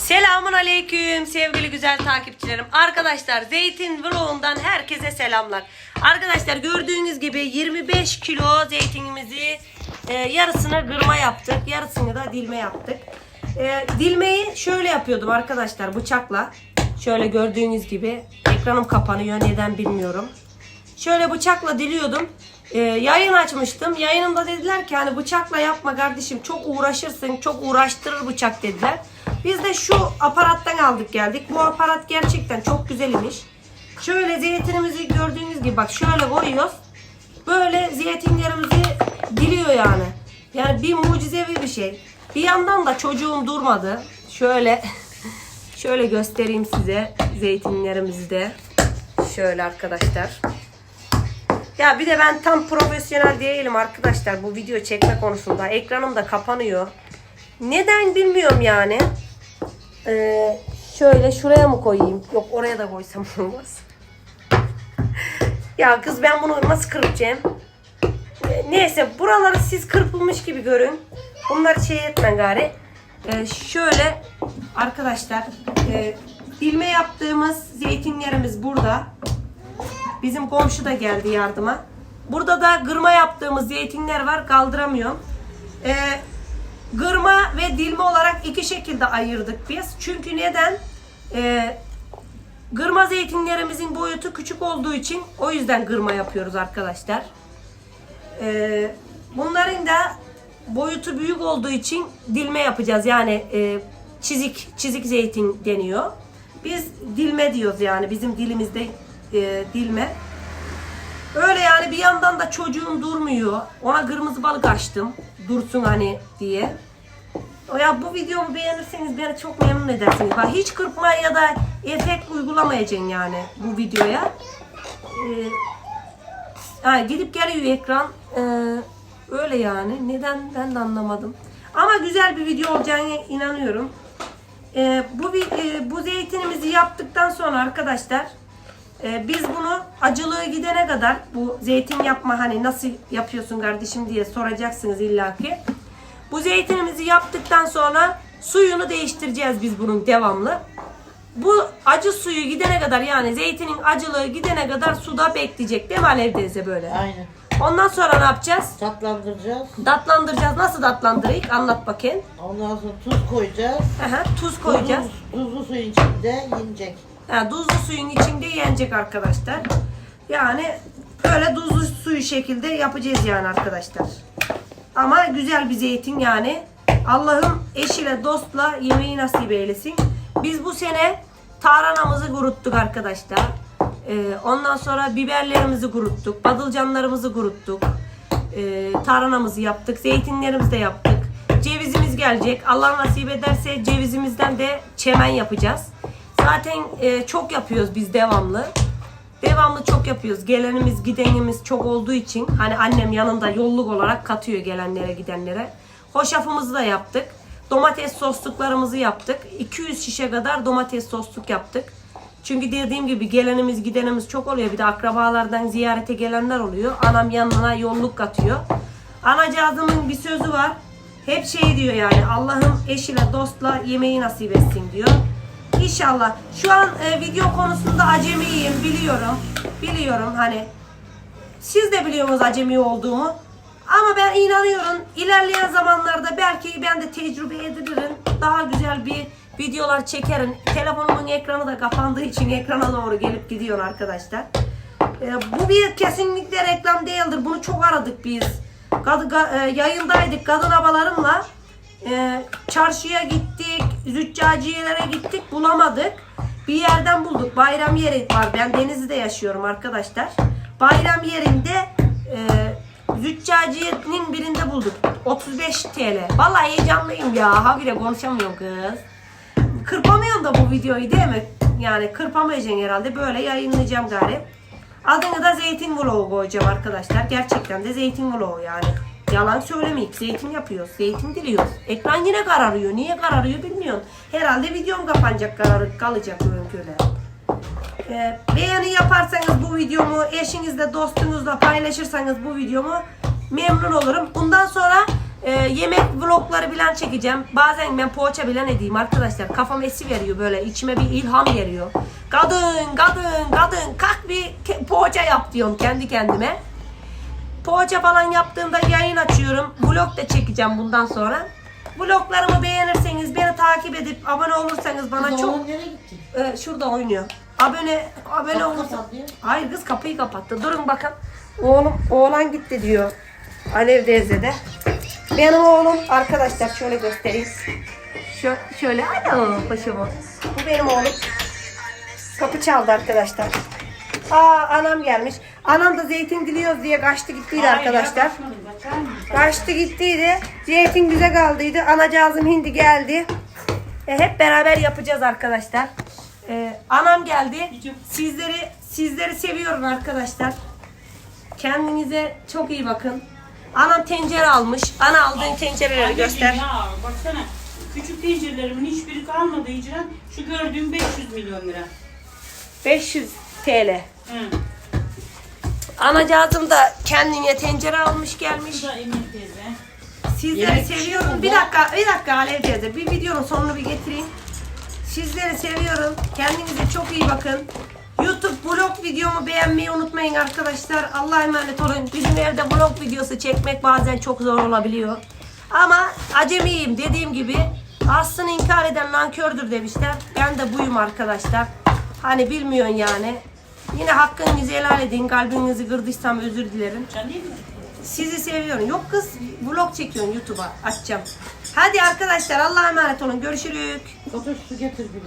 Selamun aleyküm sevgili güzel takipçilerim. Arkadaşlar Zeytin Vlog'undan herkese selamlar. Arkadaşlar gördüğünüz gibi 25 kilo zeytinimizi e, yarısını kırma yaptık. Yarısını da dilme yaptık. E, dilmeyi şöyle yapıyordum arkadaşlar bıçakla. Şöyle gördüğünüz gibi ekranım kapanıyor neden bilmiyorum. Şöyle bıçakla diliyordum. Ee, yayın açmıştım. Yayınımda dediler ki hani bıçakla yapma kardeşim çok uğraşırsın, çok uğraştırır bıçak dediler. Biz de şu aparattan aldık geldik. Bu aparat gerçekten çok güzel imiş. Şöyle zeytinimizi gördüğünüz gibi bak şöyle koyuyoruz. Böyle zeytinlerimizi diliyor yani. Yani bir mucizevi bir şey. Bir yandan da çocuğum durmadı. Şöyle şöyle göstereyim size zeytinlerimizi de. Şöyle arkadaşlar. Ya bir de ben tam profesyonel değilim arkadaşlar bu video çekme konusunda. Ekranım da kapanıyor. Neden bilmiyorum yani. Ee, şöyle şuraya mı koyayım? Yok oraya da koysam olmaz. ya kız ben bunu nasıl kırpacağım? Ee, Neyse buraları siz kırpılmış gibi görün. Bunları şey etmen gari. Ee, şöyle arkadaşlar e, dilme yaptığımız zeytinlerimiz burada. Bizim komşu da geldi yardıma. Burada da gırma yaptığımız zeytinler var. Kaldıramıyorum. Ee, gırma ve dilme olarak iki şekilde ayırdık biz. Çünkü neden? Ee, gırma zeytinlerimizin boyutu küçük olduğu için o yüzden gırma yapıyoruz arkadaşlar. Ee, bunların da boyutu büyük olduğu için dilme yapacağız. Yani e, çizik çizik zeytin deniyor. Biz dilme diyoruz yani bizim dilimizde e, dilme. Öyle yani bir yandan da çocuğum durmuyor. Ona kırmızı balık açtım. Dursun hani diye. Ya bu videomu beğenirseniz beni çok memnun edersiniz. Bak hiç kırpma ya da efekt uygulamayacaksın yani bu videoya. Ee, ha, gidip geliyor ekran. Ee, öyle yani. Neden ben de anlamadım. Ama güzel bir video olacağına inanıyorum. Ee, bu e, bu zeytinimizi yaptıktan sonra arkadaşlar e, biz bunu acılığı gidene kadar bu zeytin yapma hani nasıl yapıyorsun kardeşim diye soracaksınız illaki. Bu zeytinimizi yaptıktan sonra suyunu değiştireceğiz biz bunun devamlı. Bu acı suyu gidene kadar yani zeytinin acılığı gidene kadar suda bekleyecek değil mi Alev teyze böyle? Aynen. Ondan sonra ne yapacağız? Tatlandıracağız. Datlandıracağız. Nasıl datlandırayım? Anlat bakayım. Ondan sonra tuz koyacağız. Aha, tuz koyacağız. Tuzlu, tuzlu suyun içinde yenecek. Ha, tuzlu suyun içinde yenecek arkadaşlar. Yani böyle tuzlu suyu şekilde yapacağız yani arkadaşlar. Ama güzel bir zeytin yani. Allah'ım eşiyle dostla yemeği nasip eylesin. Biz bu sene tarhanamızı kuruttuk arkadaşlar. Ee, ondan sonra biberlerimizi kuruttuk. Badılcanlarımızı kuruttuk. Ee, tarhanamızı yaptık. Zeytinlerimizi de yaptık. Cevizimiz gelecek. Allah nasip ederse cevizimizden de çemen yapacağız. Zaten e, çok yapıyoruz biz devamlı. Devamlı çok yapıyoruz. Gelenimiz gidenimiz çok olduğu için hani annem yanında yolluk olarak katıyor gelenlere gidenlere. Hoşafımızı da yaptık. Domates sosluklarımızı yaptık. 200 şişe kadar domates sosluk yaptık. Çünkü dediğim gibi gelenimiz gidenimiz çok oluyor. Bir de akrabalardan ziyarete gelenler oluyor. Anam yanına yolluk katıyor. Anacığızımın bir sözü var. Hep şey diyor yani Allah'ım eşiyle dostla yemeği nasip etsin diyor. İnşallah. Şu an e, video konusunda acemiyim biliyorum. Biliyorum hani. Siz de biliyorsunuz acemi olduğumu. Ama ben inanıyorum ilerleyen zamanlarda belki ben de tecrübe edinirim. Daha güzel bir videolar çekerim. Telefonumun ekranı da kapandığı için ekrana doğru gelip gidiyor arkadaşlar. E, bu bir kesinlikle reklam değildir. Bunu çok aradık biz. Kad, e, yayındaydık kadın abalarımla. E, çarşıya gittik, züccaciyelere gittik, bulamadık. Bir yerden bulduk. Bayram yeri var. Ben Denizli'de yaşıyorum arkadaşlar. Bayram yerinde e, züccaciyenin birinde bulduk. 35 TL. Vallahi heyecanlıyım ya. Habire konuşamıyorum kız. Kırpamıyorum da bu videoyu değil mi? Yani kırpamayacaksın herhalde. Böyle yayınlayacağım gari. Adını da zeytin vlogu koyacağım arkadaşlar. Gerçekten de zeytin vlogu yani. Yalan söylemeyip zeytin yapıyoruz. Zeytin diliyoruz. Ekran yine kararıyor. Niye kararıyor bilmiyorum. Herhalde videom kapanacak kararı kalacak öyle. Ee, beğeni yaparsanız bu videomu eşinizle dostunuzla paylaşırsanız bu videomu memnun olurum. Bundan sonra Ee, yemek vlogları bilen çekeceğim. Bazen ben poğaça bilen edeyim arkadaşlar. Kafam esi veriyor böyle. içime bir ilham geliyor. Kadın, kadın, kadın kalk bir poğaça yap diyorum kendi kendime. Poğaça falan yaptığımda yayın açıyorum. Vlog da çekeceğim bundan sonra. Vloglarımı beğenirseniz, beni takip edip abone olursanız bana Kız çok oğlum nereye gitti? ee, şurada oynuyor. Abone abone Kapı olursa. kapattı. Hayır kız kapıyı kapattı. Durun bakın. Oğlum oğlan gitti diyor. Alev teyze Benim oğlum arkadaşlar şöyle göstereyim. Şö şöyle ana başımı. Bu benim oğlum. Kapı çaldı arkadaşlar. Aa anam gelmiş. Anam da zeytin diliyoruz diye kaçtı gittiydi arkadaşlar. Kaçtı gittiydi. Zeytin güzel kaldıydı. Anacığızım hindi geldi. E, hep beraber yapacağız arkadaşlar. E, anam geldi. Sizleri sizleri seviyorum arkadaşlar. Kendinize çok iyi bakın. Anam tencere almış. Ana aldığın tencereleri göster. Ya baksana. Küçük tencerelerimin hiçbiri kalmadı icra. Şu gördüğüm 500 milyon lira. 500 TL. Hı. Anacığızım da kendine tencere almış gelmiş. Bu da Emine teyze. Sizleri Yemek seviyorum. Bir dakika, bir dakika Alev teyze. Bir videonun sonunu bir getireyim. Sizleri seviyorum. Kendinize çok iyi bakın. YouTube vlog videomu beğenmeyi unutmayın arkadaşlar. Allah'a emanet olun. Bizim evde vlog videosu çekmek bazen çok zor olabiliyor. Ama acemiyim dediğim gibi. Aslını inkar eden nankördür demişler. Ben de buyum arkadaşlar. Hani bilmiyorsun yani. Yine hakkınızı helal edin. Kalbinizi kırdıysam özür dilerim. Sizi seviyorum. Yok kız vlog çekiyorsun YouTube'a açacağım. Hadi arkadaşlar Allah'a emanet olun. Görüşürük. Otur su getir bir.